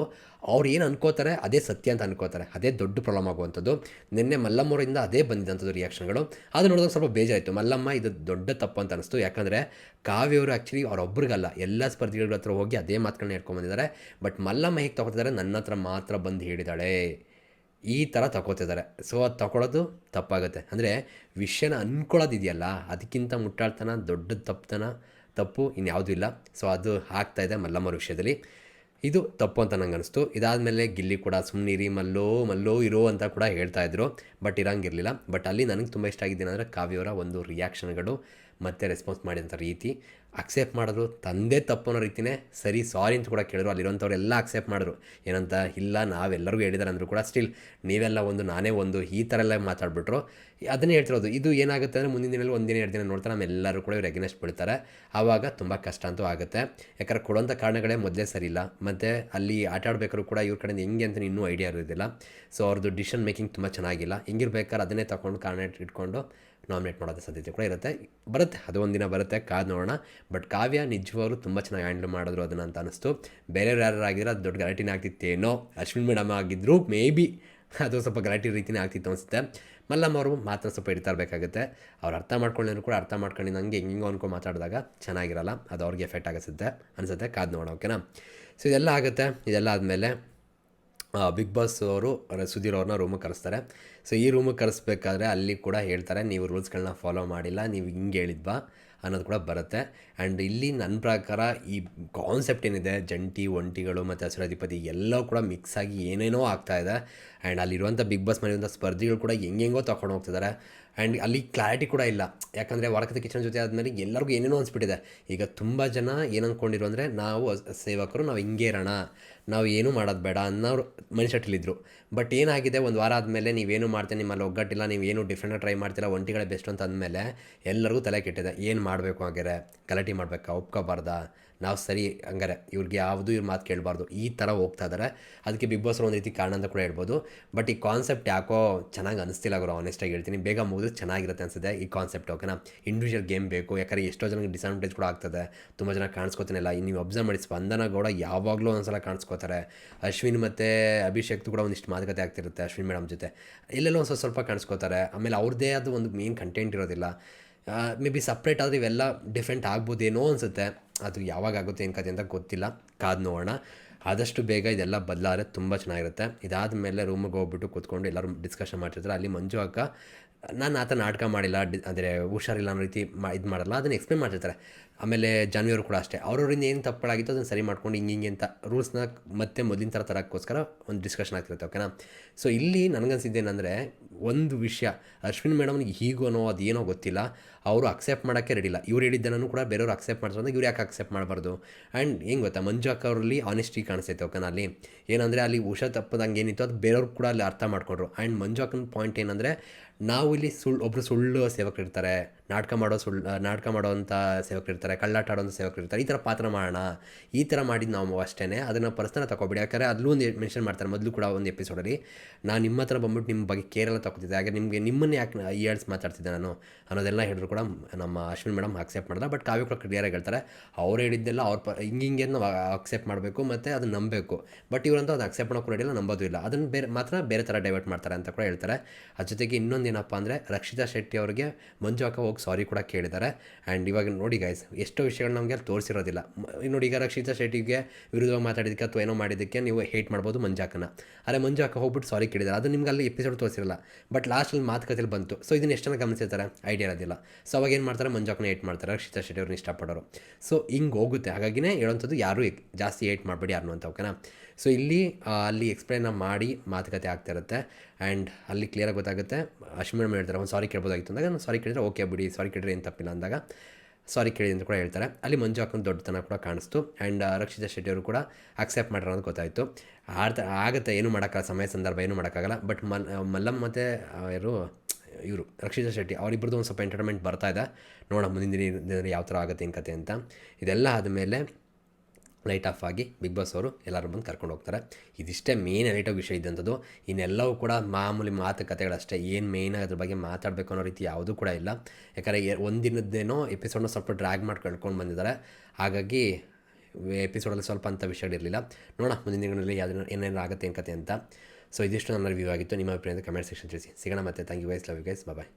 ಅವ್ರು ಏನು ಅನ್ಕೋತಾರೆ ಅದೇ ಸತ್ಯ ಅಂತ ಅನ್ಕೋತಾರೆ. ಅದೇ ದೊಡ್ಡ ಪ್ರಾಬ್ಲಮ್ ಆಗುವಂಥದ್ದು. ನಿನ್ನೆ ಮಲ್ಲಮ್ಮರಿಂದ ಅದೇ ಬಂದಿದ್ದಂಥದ್ದು ರಿಯಾಕ್ಷನ್ಗಳು ಅದು ನೋಡಿದಾಗ ಸ್ವಲ್ಪ ಬೇಜಾಯಿತು ಮಲ್ಲಮ್ಮ ಇದು ದೊಡ್ಡ ತಪ್ಪು ಅಂತ ಅನಿಸ್ತು. ಯಾಕಂದರೆ ಕಾವ್ಯವರು ಆ್ಯಕ್ಚುಲಿ ಅವ್ರೊಬ್ರಿಗಲ್ಲ ಎಲ್ಲ ಸ್ಪರ್ಧಿಗಳ ಹತ್ರ ಹೋಗಿ ಅದೇ ಮಾತುಗಳನ್ನ ಹೇಳ್ಕೊಂಬಂದಿದ್ದಾರೆ ಬಟ್ ಮಲ್ಲಮ್ಮ ಹೇಗೆ ತಗೋತಿದ್ದಾರೆ ನನ್ನ ಹತ್ರ ಮಾತ್ರ ಬಂದು ಹೇಳಿದಾಳೆ. ಈ ಥರ ತಗೋತಿದ್ದಾರೆ ಸೊ ಅದು ತಗೊಳ್ಳೋದು ತಪ್ಪಾಗುತ್ತೆ. ಅಂದರೆ, ವಿಷಯನ ಅಂದ್ಕೊಳ್ಳೋದಿದೆಯಲ್ಲ ಅದಕ್ಕಿಂತ ಮುಟ್ಟಾಳ್ತನ, ದೊಡ್ಡ ತಪ್ಪತನ ತಪ್ಪು ಇನ್ಯಾವುದೂ ಇಲ್ಲ. ಸೊ ಅದು ಆಗ್ತಾ ಇದೆ ಮಲ್ಲಮ್ಮರ ವಿಷಯದಲ್ಲಿ. ಇದು ತಪ್ಪು ಅಂತ ನಂಗೆ ಅನಿಸ್ತು ಇದಾದಮೇಲೆ ಗಿಲ್ಲಿ ಕೂಡ ಸುಮ್ಮನಿರಿ ಮಲ್ಲೋ ಮಲ್ಲೋ ಇರೋ ಅಂತ ಕೂಡ ಹೇಳ್ತಾ ಇದ್ರು. ಬಟ್ ಇರಂಗಿರಲಿಲ್ಲ. ಬಟ್ ಅಲ್ಲಿ ನನಗೆ ತುಂಬ ಇಷ್ಟ ಆಗಿದ್ದೇನೆಂದರೆ ಕಾವ್ಯವರ ಒಂದು ರಿಯಾಕ್ಷನ್ಗಳು ಮತ್ತು ರೆಸ್ಪಾನ್ಸ್ ಮಾಡಿದಂಥ ರೀತಿ ಅಕ್ಸೆಪ್ಟ್ ಮಾಡಿದ್ರು. ತಂದೆ ತಪ್ಪನ್ನೋ ರೀತಿಯೇ ಸರಿ ಸಾರಿ ಅಂತ ಕೂಡ ಕೇಳಿದ್ರು. ಅಲ್ಲಿರೋಂಥವ್ರೆಲ್ಲ ಅಕ್ಸೆಪ್ಟ್ ಮಾಡಿದ್ರು. ಏನಂತ, ಇಲ್ಲ, ನಾವೆಲ್ಲರಿಗೂ ಹೇಳಿದ್ದಾರೆ ಅಂದರೂ ಕೂಡ ಸ್ಟಿಲ್ ನೀವೆಲ್ಲ ಒಂದು, ನಾನೇ ಒಂದು, ಈ ಥರ ಎಲ್ಲ ಮಾತಾಡ್ಬಿಟ್ರು. ಅದನ್ನೇ ಹೇಳ್ತಿರೋದು. ಇದು ಏನಾಗುತ್ತೆ ಅಂದರೆ ಮುಂದಿನ ದಿನದಲ್ಲಿ ಒಂದಿನ, ಎರಡು ದಿನ ನೋಡ್ತಾರೆ ನಮ್ಮೆಲ್ಲರೂ ಕೂಡ ಇವ್ರು ಎಗ್ನೆಸ್ಟ್ ಬಿಡ್ತಾರೆ ಆವಾಗ ತುಂಬ ಕಷ್ಟ ಅಂತೂ ಆಗುತ್ತೆ. ಯಾಕಂದ್ರೆ ಕೊಡೋಂಥ ಕಾರಣಗಳೇ ಮೊದಲೇ ಸರಿ ಇಲ್ಲ. ಮತ್ತು ಅಲ್ಲಿ ಆಟ ಆಡ್ಬೇಕಾದ್ರೂ ಕೂಡ ಇವ್ರ ಕಡೆಯಿಂದ ಹೆಂಗೆ ಅಂತ ಇನ್ನೂ ಐಡಿಯಾ ಇರೋದಿಲ್ಲ. ಸೊ ಅವ್ರದ್ದು ಡಿಸಿಷನ್ ಮೇಕಿಂಗ್ ತುಂಬ ಚೆನ್ನಾಗಿಲ್ಲ. ಹೆಂಗಿರ್ಬೇಕಾದ್ರೆ ಅದನ್ನೇ ತಗೊಂಡು ಕಾರಣ ಇಟ್ಕೊಂಡು ನಾಮಿನೇಟ್ ಮಾಡೋದ ಸಾಧ್ಯತೆ ಕೂಡ ಇರುತ್ತೆ. ಬರುತ್ತೆ, ಅದು ಒಂದಿನ ಬರುತ್ತೆ, ಕಾದು ನೋಡೋಣ. ಬಟ್ ಕಾವ್ಯ ನಿಜವಾಗ್ಲೂ ತುಂಬ ಚೆನ್ನಾಗಿ ಹ್ಯಾಂಡಲ್ ಮಾಡಿದ್ರು ಅದನ್ನು ಅಂತ ಅನಿಸ್ತು. ಬೇರೆಯವ್ರು ಯಾರು ಆಗಿದ್ರೆ, ಅದು ದೊಡ್ಡ ಗಲಾಟಿನ ಆಗ್ತಿತ್ತೇನೋ, ಅಶ್ವಿನ್ ಮೇಡಮ್ ಆಗಿದ್ದರು ಮೇ ಬಿ ಅದು ಸ್ವಲ್ಪ ಗಲಾಟೆ ರೀತಿಯೇ ಆಗ್ತಿತ್ತು ಅನಿಸುತ್ತೆ. ಮಲ್ಲಮ್ಮ ಅವರು ಮಾತ್ರ ಸ್ವಲ್ಪ ಇಡ್ತಾ ಇರಬೇಕಾಗುತ್ತೆ. ಅವ್ರು ಅರ್ಥ ಮಾಡ್ಕೊಳ್ಳೋನು ಕೂಡ ಅರ್ಥ ಮಾಡ್ಕೊಂಡು ನಂಗೆ ಹೆಂಗೆ ಅನ್ಕೊಂಡು ಮಾತಾಡಿದಾಗ ಚೆನ್ನಾಗಿರಲ್ಲ, ಅದು ಅವ್ರಿಗೆ ಎಫೆಕ್ಟ್ ಆಗಿಸುತ್ತೆ, ಅನಿಸುತ್ತೆ, ಕಾದು ನೋಡೋಣ ಓಕೆನಾ ಸೊ ಇದೆಲ್ಲ ಆಗುತ್ತೆ, ಇದೆಲ್ಲ ಆದಮೇಲೆ ಬಿಗ್ ಬಾಸ್ ಅವರು ಸುಧೀರ್ ಅವ್ರನ್ನ ರೂಮಿಗೆ ಕರೆಸ್ತಾರೆ. ಸೊ ಈ ರೂಮಿಗೆ ಕರೆಸ್ಬೇಕಾದ್ರೆ ಅಲ್ಲಿ ಕೂಡ ಹೇಳ್ತಾರೆ, ನೀವು ರೂಲ್ಸ್ಗಳನ್ನ ಫಾಲೋ ಮಾಡಿಲ್ಲ, ನೀವು ಹಿಂಗೆ ಹೇಳಿದ್ವಾ ಅನ್ನೋದು ಕೂಡ ಬರುತ್ತೆ. ಆ್ಯಂಡ್ ಇಲ್ಲಿ ನನ್ನ ಪ್ರಕಾರ ಈ ಕಾನ್ಸೆಪ್ಟ್ ಏನಿದೆ, ಜಂಟಿ, ಒಂಟಿಗಳು ಮತ್ತು ಹಸಿರಾಧಿಪತಿ ಎಲ್ಲವೂ ಕೂಡ ಮಿಕ್ಸ್ ಆಗಿ ಏನೇನೋ ಆಗ್ತಾ ಇದೆ. ಆ್ಯಂಡ್ ಅಲ್ಲಿರುವಂಥ ಬಿಗ್ ಬಾಸ್ ಮನೆಯುವಂಥ ಸ್ಪರ್ಧಿಗಳು ಕೂಡ ಹೆಂಗೆಂಗೋ ತಗೊಂಡು ಹೋಗ್ತಿದ್ದಾರೆ. ಆ್ಯಂಡ್ ಅಲ್ಲಿ ಕ್ಲಾರಿಟಿ ಕೂಡ ಇಲ್ಲ. ಯಾಕಂದರೆ ವರ್ಕದ ಕಿಚನ್ ಜೊತೆ ಆದಮೇಲೆ ಎಲ್ಲರಿಗೂ ಏನೇನೋ ಅನಿಸ್ಬಿಟ್ಟಿದೆ. ಈಗ ತುಂಬ ಜನ ಏನು ಅಂದ್ಕೊಂಡಿರು ಅಂದರೆ, ನಾವು ಸೇವಕರು, ನಾವು ಹಿಂಗೆ ಇರೋಣ. ನಾವು ಏನೂ ಮಾಡೋದು ಬೇಡ ಅನ್ನೋರು ಮನುಷ್ಯಟ್ಟಿಲಿದ್ರು ಬಟ್ ಏನಾಗಿದೆ, ಒಂದು ವಾರ ಆದಮೇಲೆ ನೀವೇನು ಮಾಡ್ತೀನಿ ನಿಮ್ಮಲ್ಲಿ ಒಗ್ಗಟ್ಟಿಲ್ಲ, ನೀವು ಏನು ಡಿಫ್ರೆಂಟಾಗಿ ಟ್ರೈ ಮಾಡ್ತೀರಾ, ಒಂಟಿಗಳೇ ಬೆಸ್ಟ್ ಅಂತ ಅಂದಮೇಲೆ ಎಲ್ಲರಿಗೂ ತಲೆ ಕೆಟ್ಟಿದೆ. ಏನು ಮಾಡಬೇಕು ಹಾಗಾರೆ? ಗಲಾಟೆ ಮಾಡಬೇಕಾ? ಒಪ್ಕೋಬಾರ್ದಾ? ನಾವು ಸರಿ ಹಂಗಾರೆ ಇವ್ರಿಗೆ ಯಾವುದು ಇವ್ರ ಮಾತು ಕೇಳಬಾರ್ದು, ಈ ಥರ ಹೋಗ್ತಾ ಇದ್ದಾರೆ ಅದಕ್ಕೆ ಬಿಗ್ ಬಾಸ್ ಒಂದು ರೀತಿ ಕಾರಣ ಅಂತ ಕೂಡ ಹೇಳ್ಬೋದು. ಬಟ್ ಈ ಕಾನ್ಸೆಪ್ಟ್ ಯಾಕೋ ಚೆನ್ನಾಗಿ ಅನಿಸ್ತಿಲ್ಲ ಗುರು ಆನೆಸ್ಟಾಗಿ ಹೇಳ್ತೀನಿ. ಬೇಗ ಮುಗಿದ್ರೆ ಚೆನ್ನಾಗಿರುತ್ತೆ ಅನಿಸುತ್ತೆ ಈ ಕಾನ್ಸೆಪ್ಟ್ ಓಕೆನಾ ಇಂಡಿವಿಜುವಲ್ ಗೇಮ್ ಬೇಕು, ಯಾಕಂದರೆ ಎಷ್ಟೋ ಜನಕ್ಕೆ ಡಿಸ್ಅಡ್ವಾಂಟೇಜ್ ಕೂಡ ಆಗ್ತದೆ. ತುಂಬ ಜನ ಕಾಣಿಸ್ಕೋತಾನಿಲ್ಲ ನೀವು ಅಬ್ಸರ್ವ್ ಮಾಡಿ, ಸ್ಪಂದನ ಗೌಡ ಯಾವಾಗಲೂ ಒಂದ್ಸಲ ಕಾಣಿಸ್ಕೋತಾರೆ. ಅಶ್ವಿನ್ ಮತ್ತು ಅಭಿಷೇಕ್ ಕೂಡ ಒಂದಿಷ್ಟು ಮಾತುಕತೆ ಆಗ್ತಿರುತ್ತೆ ಅಶ್ವಿನ್ ಮೇಡಮ್ ಜೊತೆ. ಎಲ್ಲೆಲ್ಲೋ ಒಂದು ಸ್ವಲ್ಪ ಸ್ವಲ್ಪ ಕಾಣಿಸ್ಕೋತಾರೆ. ಆಮೇಲೆ ಅವ್ರದ್ದೇ ಅದು ಒಂದು ಮೇನ್ ಕಂಟೆಂಟ್ ಇರೋದಿಲ್ಲ. ಮೇ ಬಿ ಸಪ್ರೇಟ್ ಆದರೆ ಇವೆಲ್ಲ ಡಿಫ್ರೆಂಟ್ ಆಗ್ಬೋದೇನೋ ಅನಿಸುತ್ತೆ. ಅದು ಯಾವಾಗ ಆಗುತ್ತೆ ಏನು ಕತೆ ಅಂತ ಗೊತ್ತಿಲ್ಲ. ಕಾದು ನೋಡೋಣ. ಆದಷ್ಟು ಬೇಗ ಇದೆಲ್ಲ ಬದಲಾದ್ರೆ ತುಂಬ ಚೆನ್ನಾಗಿರುತ್ತೆ. ಇದಾದ ಮೇಲೆ ರೂಮಿಗೆ ಹೋಗ್ಬಿಟ್ಟು ಕೂತ್ಕೊಂಡು ಎಲ್ಲರೂ ಡಿಸ್ಕಷನ್ ಮಾಡ್ತಿರ್ತಾರೆ. ಅಲ್ಲಿ ಮಂಜು ಅಕ್ಕ ನಾನು ಆತ ನಾಟಕ ಮಾಡಿಲ್ಲ ಅಂದರೆ ಹುಷಾರಿಲ್ಲ ಅನ್ನೋ ರೀತಿ ಮಾ, ಇದು ಮಾಡಲ್ಲ, ಅದನ್ನು ಎಕ್ಸ್ಪ್ಲೇನ್ ಮಾಡ್ತಿರ್ತಾರೆ. ಆಮೇಲೆ ಜಾನ್ವಿಯವರು ಕೂಡ ಅಷ್ಟೇ. ಅವ್ರವ್ರಿಂದ ಏನು ತಪ್ಪಳಾಗಿತ್ತು ಅದನ್ನು ಸರಿ ಮಾಡ್ಕೊಂಡು ಹಿಂಗೆ ಹಿಂಗೆ ಅಂತ ರೂಲ್ಸ್ನ ಮತ್ತೆ ಮೊದಲಿನ ಥರ ತರೋಕ್ಕೋಸ್ಕರ ಒಂದು ಡಿಸ್ಕಷನ್ ಆಗ್ತಿರುತ್ತೆ ಓಕೆನಾ ಸೊ ಇಲ್ಲಿ ನನಗನ್ಸಿದ್ದೇನೆಂದರೆ ಒಂದು ವಿಷಯ, ಅಶ್ವಿನ್ ಮೇಡಮ್ನಿಗೆ ಹೀಗೋನೋ ಅದೇನೋ ಗೊತ್ತಿಲ್ಲ. ಅವರು ಅಕ್ಸೆಪ್ಟ್ ಮಾಡೋಕ್ಕೆ ರೆಡಿ ಇಲ್ಲ. ಇವ್ರು ಹೇಳಿದ್ದನೂ ಕೂಡ ಬೇರೆಯವ್ರು ಅಕ್ಸೆಪ್ಟ್ ಮಾಡ್ತಾರೆ ಇವ್ರು ಯಾಕೆ ಅಕ್ಸೆಪ್ಟ್ ಮಾಡಬಾರ್ದು? ಆ್ಯಂಡ್ ಹೆಂಗೆ ಗೊತ್ತಾ? ಮಂಜು ಅಕ್ಕ ಅವರಲ್ಲಿ ಆನೆಸ್ಟಿ ಕಾಣಿಸ್ತೈತೆ ಅಲ್ಲಿ. ಏನಂದರೆ ಅಲ್ಲಿ ಉಷಾ ತಪ್ಪದಂಗೆ ಏನಿತ್ತು, ಅದು ಬೇರೆಯವ್ರು ಕೂಡ ಅಲ್ಲಿ ಅರ್ಥ ಮಾಡಿಕೊಂಡ್ರು. ಆ್ಯಂಡ್ ಮಂಜು ಅಕ್ಕನ ಪಾಯಿಂಟ್ ಏನಂದರೆ, ನಾವು ಇಲ್ಲಿ ಸುಳ್ಳು ಒಬ್ಬರು ಸುಳ್ಳು ಸೇವಕರು ಇರ್ತಾರೆ. ನಾಟಕ ಮಾಡೋ ಸುಳ್ಳು ನಾಟಕ ಮಾಡೋವಂಥ ಸೇವಕರು ಇರ್ತಾರೆ, ಕಳ್ಳಾಟ ಆಡೋಂಥ ಸೇವಕರು ಇರ್ತಾರೆ. ಈ ಥರ ಪಾತ್ರ ಮಾಡೋಣ. ಈ ಥರ ಮಾಡಿದ್ದು ನಾವು ಅಷ್ಟೇ ಅದನ್ನು ಪರ್ಸನ ತಗೋಬೇಡಿ ಯಾಕಂದರೆ ಅದಲ್ಲೂ ಒಂದು ಮೆನ್ಷನ್ ಮಾಡ್ತಾರೆ ಮೊದಲು ಕೂಡ ಒಂದು ಎಪಿಸೋಡಲ್ಲಿ ನಾನು ನಿಮ್ಮ ಹತ್ರ ಬಂದ್ಬಿಟ್ಟು ನಿಮ್ಮ ಬಗ್ಗೆ ಕೇರೆಲ್ಲ ತಗೋತಿದ್ದೆ ಹಾಗೆ ನಿಮಗೆ ನಿಮ್ಮನ್ನು ಯಾಕೆ ಇಯರ್ಸ್ ಮಾತಾಡ್ತಿದ್ದೆ ನಾನು ಅನ್ನೋದೆಲ್ಲ ಹೇಳಿದ್ರು ಕೂಡ ನಮ್ಮ ಅಶ್ವಿನ್ ಮೇಡಮ್ ಅಕ್ಸೆಪ್ಟ್ ಮಾಡಿದ ಬಟ್ ಕಾವ್ಯ ಕೂಡ ಕ್ಲಿಯರಾಗಿ ಹೇಳ್ತಾರೆ, ಅವ್ರು ಹೇಳಿದ್ದೆಲ್ಲ ಅವ್ರ ಪ, ಹಿಂಗೆ ಹಿಂಗೆ ಅಕ್ಸೆಪ್ಟ್ ಮಾಡಬೇಕು ಮತ್ತು ಅದನ್ನು ನಂಬಬೇಕು. ಬಟ್ ಇವರಂತೂ ಅದು ಅಕ್ಸೆಪ್ಟ್ ಮಾಡೋಕ್ಕೂ ರೆಡಿಲ್ಲ ನಂಬೋದು ಇಲ್ಲ. ಅದನ್ನು ಬೇರೆ, ಮಾತ್ರ ಬೇರೆ ಥರ ಡೈವರ್ಟ್ ಮಾಡ್ತಾರೆ ಅಂತ ಕೂಡ ಹೇಳ್ತಾರೆ. ಅದ್ರ ಜೊತೆಗೆ ಇನ್ನೊಂದು ಏನಪ್ಪ ಅಂದರೆ, ರಕ್ಷಿತಾ ಶೆಟ್ಟಿ ಅವರಿಗೆ ಮಂಜು ಅಕ್ಕ ಹೋಗಿ ಸಾರಿ ಕೂಡ ಕೇಳಿದ್ದಾರೆ. ಆ್ಯಂಡ್ ಇವಾಗ ನೋಡಿ ಗೈಸ್ ಎಷ್ಟೋ ವಿಷಯಗಳು ನಮಗೆ ಅಲ್ಲಿ ತೋರಿಸಿರೋದಿಲ್ಲ. ನೋಡಿ ಈಗ ರಕ್ಷಿತಾ ಶೆಟ್ಟಿಗೆ ವಿರುದ್ಧವಾಗಿ ಮಾತಾಡಿದ್ದಕ್ಕೆ ಅಥವಾ ಏನೋ ಮಾಡಿದ್ದಕ್ಕೆ ನೀವು ಹೇಟ್ ಮಾಡ್ಬೋದು ಮಂಜು ಅಕ್ಕನ. ಆದರೆ ಮಂಜು ಅಕ್ಕ ಹೋಗ್ಬಿಟ್ಟು ಸಾರಿ ಕೇಳಿದ್ದಾರೆ. ಅದು ನಿಮ್ಗೆ ಅಲ್ಲಿ ಎಪಿಸೋಡ್ ತೋರಿಸಿರಲ್ಲ. ಬಟ್ ಲಾಸ್ಟಲ್ಲಿ ಮಾತುಕತೆಯಲ್ಲಿ ಬಂತು. ಸೊ ಇದನ್ನು ಎಷ್ಟು ಜನ ಗಮನಿಸಿರ್ತಾರೆ? ಐಡಿಯಾ ಇರೋದಿಲ್ಲ. ಸೊ ಅವಾಗ ಏನು ಮಾಡ್ತಾರೆ, ಮಂಜಾಕ್ನ ಏಟ್ ಮಾಡ್ತಾರೆ ರಕ್ಷಿತಾ ಶೆಟ್ಟಿ ಅವ್ರನ್ನ ಇಷ್ಟಪಡೋರು. ಸೊ ಹಿಂಗೆ ಹೋಗುತ್ತೆ. ಹಾಗಾಗಿನೇ ಹೇಳೋಂಥದ್ದು ಯಾರೂ ಜಾಸ್ತಿ ಏಟ್ ಮಾಡಬೇಡಿ ಯಾರು ಅಂತ, ಓಕೆನಾ? ಸೊ ಇಲ್ಲಿ ಅಲ್ಲಿ ಎಕ್ಸ್ಪ್ಲೈನ್ ಮಾಡಿ ಮಾತುಕತೆ ಆಗ್ತಾ ಇರುತ್ತೆ. ಆ್ಯಂಡ್ ಅಲ್ಲಿ ಕ್ಲಿಯರಾಗಿ ಗೊತ್ತಾಗುತ್ತೆ. ಅಶ್ವಿನ್ ಮೇಡಮ್ ಹೇಳ್ತಾರೆ, ಒಂದು ಸಾರಿ ಕೇಳ್ಬೋದಾಗಿತ್ತು ಅಂದಾಗ, ನಾನು ಸಾರಿ ಕೇಳಿದ್ರೆ ಓಕೆ ಬಿಡಿ ಸಾರಿ ಕೇಳಿದ್ರೆ ಏನು ತಪ್ಪಿಲ್ಲ ಅಂದಾಗ ಸಾರಿ ಕೇಳಿ ಅಂತ ಕೂಡ ಹೇಳ್ತಾರೆ. ಅಲ್ಲಿ ಮಂಜು ಹಾಕೊಂಡು ದೊಡ್ಡತನ ಕೂಡ ಕಾಣಿಸ್ತು. ಆ್ಯಂಡ್ ರಕ್ಷಿತಾ ಶೆಟ್ಟಿ ಅವರು ಕೂಡ ಅಕ್ಸೆಪ್ಟ್ ಮಾಡಿರೋ ಅಂತ ಗೊತ್ತಾಯಿತು. ಆಡ್ತಾ ಆಗುತ್ತೆ, ಏನು ಮಾಡೋಕ್ಕಾಗ ಸಮಯ, ಸಂದರ್ಭ ಏನು ಮಾಡೋಕ್ಕಾಗಲ್ಲ. ಬಟ್ ಮಲ್ ಮಲ್ಲಮ್ಮ ಮತ್ತು ಯಾರು? ಇವರು ರಕ್ಷಿತಾ ಶೆಟ್ಟಿ ಅವರಿಬ್ಬರದ್ದು ಒಂದು ಸ್ವಲ್ಪ ಎಂಟರ್ಟೈನ್ಮೆಂಟ್ ಬರ್ತಾ ಇದೆ. ನೋಡೋಣ ಮುಂದಿನ ದಿನ ಯಾವ ಥರ ಆಗುತ್ತೆ ಏನು ಕತೆ ಅಂತ. ಇದೆಲ್ಲ ಆದಮೇಲೆ ಲೈಟ್ ಆಫ್ ಆಗಿ ಬಿಗ್ ಬಾಸ್ ಅವರು ಎಲ್ಲರೂ ಬಂದು ಕರ್ಕೊಂಡು ಹೋಗ್ತಾರೆ. ಇದಿಷ್ಟೇ ಮೇನ್ ಆಫ್ ವಿಷಯ ಇದ್ದಂಥದ್ದು ಇನ್ನೆಲ್ಲವೂ ಕೂಡ ಮಾಮೂಲಿ ಮಾತುಕತೆಗಳಷ್ಟೇ ಏನು ಮೇಯ್ನ್ ಅದ್ರ ಬಗ್ಗೆ ಮಾತಾಡಬೇಕು ಅನ್ನೋ ರೀತಿ ಯಾವುದೂ ಕೂಡ ಇಲ್ಲ. ಯಾಕಂದರೆ ಒಂದಿನದ್ದೇನೋ ಎಪಿಸೋಡ್ನ ಸ್ವಲ್ಪ ಡ್ರ್ಯಾಗ್ ಮಾಡಿ ಕಳ್ಕೊಂಡು ಬಂದಿದ್ದಾರೆ. ಹಾಗಾಗಿ ಎಪಿಸೋಡಲ್ಲಿ ಸ್ವಲ್ಪ ಅಂಥ ವಿಷಯಗಳಿರಲಿಲ್ಲ. ನೋಡೋಣ ಮುಂದಿನ ದಿನಗಳಲ್ಲಿ ಯಾವ್ದು ಏನೇನು ಆಗುತ್ತೆ ಏನು ಕತೆ ಅಂತ. ಸೊ ಇದಿಷ್ಟು ನನ್ನ ರಿವ್ಯೂ ಆಗಿತ್ತು ನಿಮ್ಮ ಅಭಿಪ್ರಾಯದ ಕಮೆಂಟ್ ಸೆಕ್ಷನ್ ತಿಳಿಸಿ ಸಿಗೋಣ ಮತ್ತೆ thank you guys love you guys bye